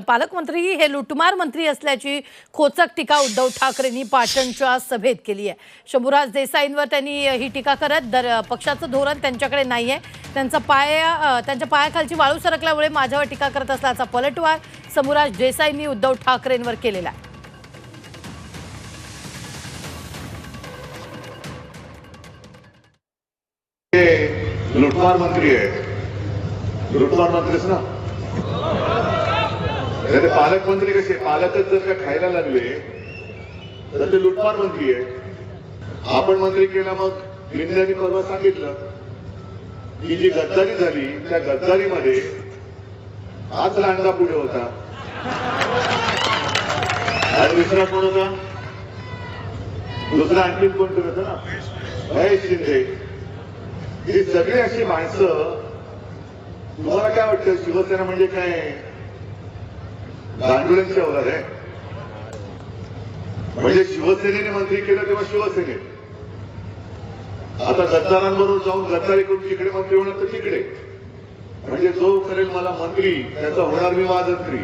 पालकमंत्री हे लुटमार मंत्री असल्याची खोचक टीका उद्धव ठाकरेंनी पाटणच्या सभेत केली आहे. शंभूराज देसाईंवर त्यांनी ही टीका करत दर पक्षाचं धोरण त्यांच्याकडे नाही आहे त्यांचा पाया त्यांच्या पायाखालची वाळू सरकल्यामुळे माझ्यावर टीका करत असल्याचा पलटवार शंभूराज देसाईंनी उद्धव ठाकरेंवर केलेला आहे. लुटमार मंत्री आहे. लुटमार मंत्रीच ना? नाही ते पालकमंत्री कसे पालकच जर का खायला लागले तर ते लुटमार मंत्री आहे. आपण मंत्री केला मग विंध्याने परवा सांगितलं. की जी गद्दारी झाली त्या गद्दारीमध्ये हाच लांडा पुढे होता. आणि दुसरा कोण होता? दुसरा आणखीन कोण होता? ना महेश शिंदे. ही सगळी अशी माणसं तुम्हाला काय वाटतं शिवसेना म्हणजे काय? गांडुळ्यांची अवलाद आहे. म्हणजे शिवसेनेने मंत्री केलं तेव्हा शिवसेनेत. आता गद्दारांबरोबर जाऊन गद्दारी करून तिकडे मंत्री होणार तर तिकडे. म्हणजे जो करेल मला मंत्री त्याचा होणार मी वाजंत्री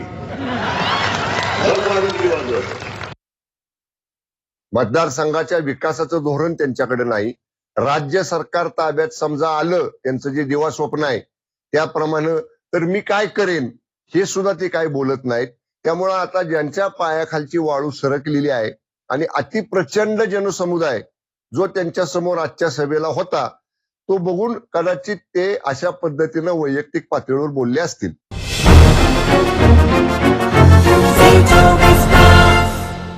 वाजंत्री वाजत मतदारसंघाच्या विकासाचं धोरण त्यांच्याकडे नाही. राज्य सरकार ताब्यात समजा आलं त्यांचं जे दिवा स्वप्न आहे त्याप्रमाणे तर मी काय करेन? हे सुद्धा ते काय बोलत नाहीत. त्यामुळं आता ज्यांच्या पायाखालची वाळू सरकलेली आहे आणि अतिप्रचंड जनसमुदाय जो त्यांच्यासमोर आजच्या सभेला होता तो बघून कदाचित ते अशा पद्धतीनं वैयक्तिक पातळीवर बोलले असतील.